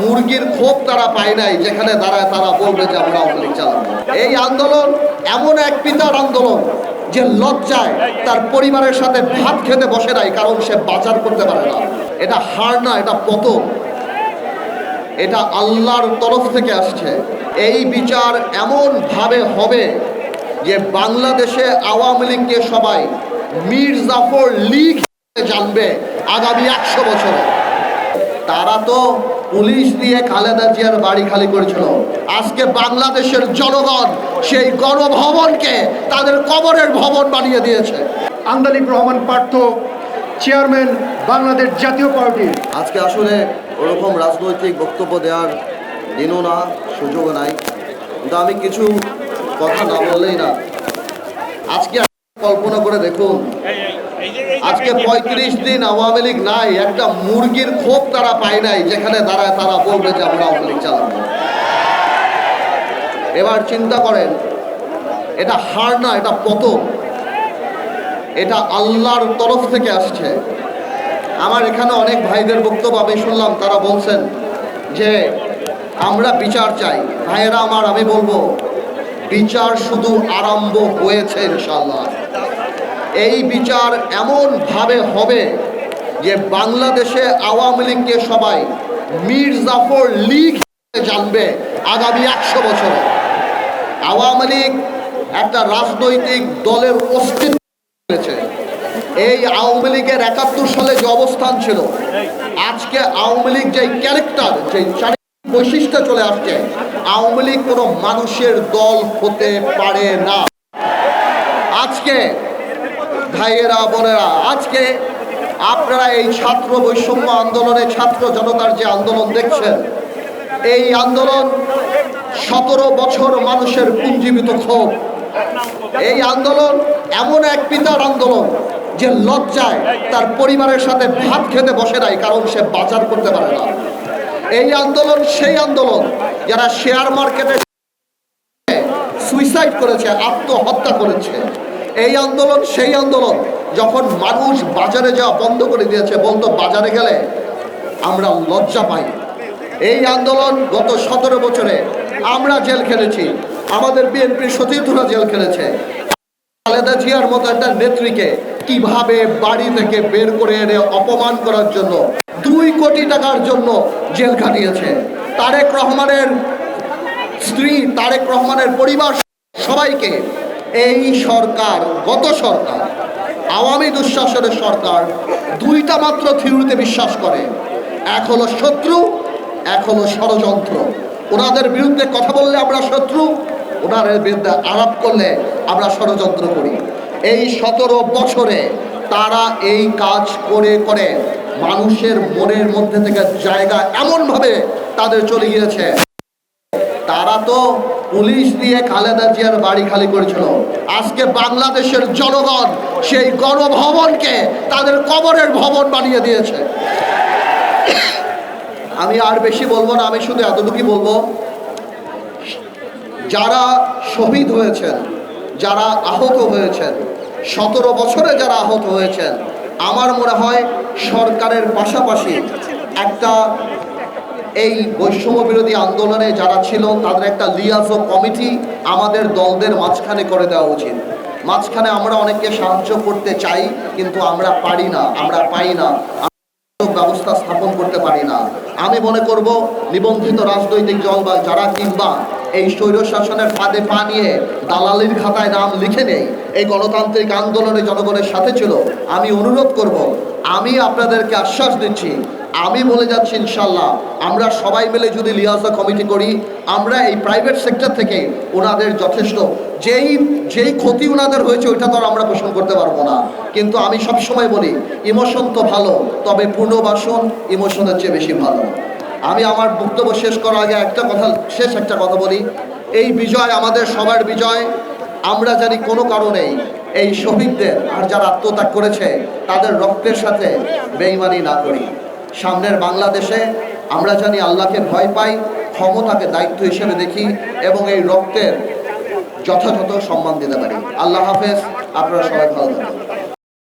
মুরগির ক্ষোভ তারা পায় নাই, যেখানে দাঁড়ায় তারা বলবে যে আমরা আওয়ামী লীগ এই আন্দোলন এমন এক পিতার আন্দোলন যে লজ্জায় তার পরিবারের সাথে ভাত খেতে বসে নাই, কারণ সে বাজার করতে পারে না। এটা হার না, এটা পতন। এটা আল্লাহর তরফ থেকে আসছে। এই বিচার এমন ভাবে হবে যে বাংলাদেশে আওয়ামী লীগকে সবাই মীর জাফর লীগ জানবে আগামী একশো বছরে। তারা তো পুলিশ দিয়ে খালেদা জিয়ার বাড়ি খালি করেছিল। আজকে বাংলাদেশের জনগণ সেই গণভবনকে তাদের কবরের ভবন বানিয়ে দিয়েছে। আন্দালিক রহমান পার্থ চেয়ারম্যান বাংলাদেশ জাতীয় পার্টি। আজকে আসলে ওরকম রাজনৈতিক বক্তব্য দেওয়ার দিনও না সুযোগ নাই। কিন্তু আমি কিছু কথা না বললেই না। আজকে কল্পনা করে দেখুন আজকে পঁয়ত্রিশ দিন আওয়ামী লীগ নাই একটা মুরগির ক্ষোভ তারা পায় নাই যেখানে দাঁড়ায় তারা বলবে যে আমরা আওয়ামী লীগ চালাবো। এবার চিন্তা করেন এটা হার না এটা পতন। এটা আল্লাহর তরফ থেকে আসছে। আমার এখানে অনেক ভাইদের বক্তব্য আমি শুনলাম তারা বলছেন যে আমরা বিচার চাই। ভাইয়েরা আমার আমি বলব বিচার শুধু আরম্ভ হয়েছে ইনশাল্লাহ এই বিচার এমনভাবে হবে যে বাংলাদেশে আওয়ামী লীগকে সবাই মীর জাফর লীগ জানবে আগামী একশো বছরে। আওয়ামী লীগ একটা রাজনৈতিক দলের অস্তিত্ব হয়েছে এই আওয়ামী লীগের একাত্তর সালে যে অবস্থান ছিল, আজকে আওয়ামী লীগ যে ক্যারেক্টার যে বৈশিষ্ট্য চলে আসছে, আওয়ামী লীগ কোনো মানুষের দল হতে পারে না। আজকে ভাইয়েরা, বোনেরা, আজকে আপনারা এই ছাত্র বৈষম্য আন্দোলনে ছাত্র জনতার যে আন্দোলন দেখছেন, এই আন্দোলন সতেরো বছর মানুষের পুঞ্জীবিত ক্ষোভ। এই আন্দোলন এমন এক পিতার আন্দোলন যে লজ্জায় তার পরিবারের সাথে ভাত খেতে বসে নাই, কারণ সে বাজার করতে পারে না। এই আন্দোলন সেই আন্দোলন যারা শেয়ার মার্কেটে সুইসাইড করেছে, আত্মহত্যা করেছে। এই আন্দোলন, সেই আন্দোলন যখন মানুষ বাজারে যাওয়া বন্ধ করে দিয়েছে বলতো বাজারে গেলে আমরা লজ্জা পাই। এই আন্দোলন গত সতেরো বছরে আমরা জেল খেলেছি, আমাদের বিএনপির সতীর্থরা জেল খেলেছে। খালেদা জিয়ার মতো একটা নেত্রীকে কীভাবে বাড়ি থেকে বের করে এনে অপমান করার জন্য, দুই কোটি টাকার জন্য জেল খাটিয়েছে। তারেক রহমানের স্ত্রী, তারেক রহমানের পরিবার সবাইকে এই সরকার, গত সরকার, আওয়ামী দুঃশাসনের সরকার দুইটা মাত্র থিওরিতে বিশ্বাস করে। এক হলো শত্রু, এক হলো ষড়যন্ত্র। ওনাদের বিরুদ্ধে কথা বললে আমরা শত্রু, ওনাদের বিরুদ্ধে আলাপ করলে আমরা ষড়যন্ত্র করি। এই সতেরো বছরে তারা এই কাজ করে করে মানুষের মনের মধ্যে থেকে জায়গা এমনভাবে তাদের চলে গিয়েছে। তারা তো পুলিশ দিয়ে খালেদা জিয়ার বাড়ি খালি করেছিল। আজকে বাংলাদেশের জনগণ সেই গণভবনকে তাদের কবরের ভবন বানিয়ে দিয়েছে। আমি আর বেশি বলব না, আমি শুধু এতটুকুই বলব, যারা শহীদ হয়েছেন, যারা আহত হয়েছেন, সতেরো বছরে যারা আহত হয়েছেন, আমার মনে হয় সরকারের পাশাপাশি একটা এই বৈষম্য বিরোধী আন্দোলনে যারা ছিল, তাদের একটা লিয়াজো কমিটি আমাদের দলদের মাঝখানে করে দেওয়া উচিত। মাঝখানে আমরা অনেককে সাহায্য করতে চাই, কিন্তু আমরা পারি না, আমরা পাই না। ব্যবস্থা স্থাপন করতে পারি না। আমি মনে করব, নিবন্ধিত রাজনৈতিক দল বা যারা কিংবা এই স্বৈর শাসনের ফাঁদে পা নিয়ে দালালির খাতায় নাম লিখে নেই, এই গণতান্ত্রিক আন্দোলনে জনগণের সাথে ছিল, আমি অনুরোধ করব, আমি আপনাদেরকে আশ্বাস দিচ্ছি আমি বলে যাচ্ছি ইনশাল্লাহ আমরা সবাই মিলে যদি লিয়াজা কমিটি করি, আমরা এই প্রাইভেট সেক্টর থেকে ওনাদের যথেষ্ট, যেই যেই ক্ষতি ওনাদের হয়েছে ওইটা তো আমরা পোষণ করতে পারব না। কিন্তু আমি সবসময় বলি, ইমোশন তো ভালো, তবে পুনর্বাসন ইমোশনের চেয়ে বেশি ভালো। আমি আমার বক্তব্য শেষ করার আগে একটা কথা, শেষ একটা কথা বলি, এই বিজয় আমাদের সবার বিজয়, আমরা জানি কোনো কারণেই এই শহীদদের আর যারা আত্মত্যাগ করেছে, তাদের রক্তের সাথে বেইমানি না করি। সামনের বাংলাদেশে আমরা জানি আল্লাহকে ভয় পাই, ক্ষমতাকে দায়িত্ব হিসেবে দেখি এবং এই রক্তের যথাযথ সম্মান দিতে পারি। আল্লাহ হাফেজ, আপনারা সবাই ভালো থাকবেন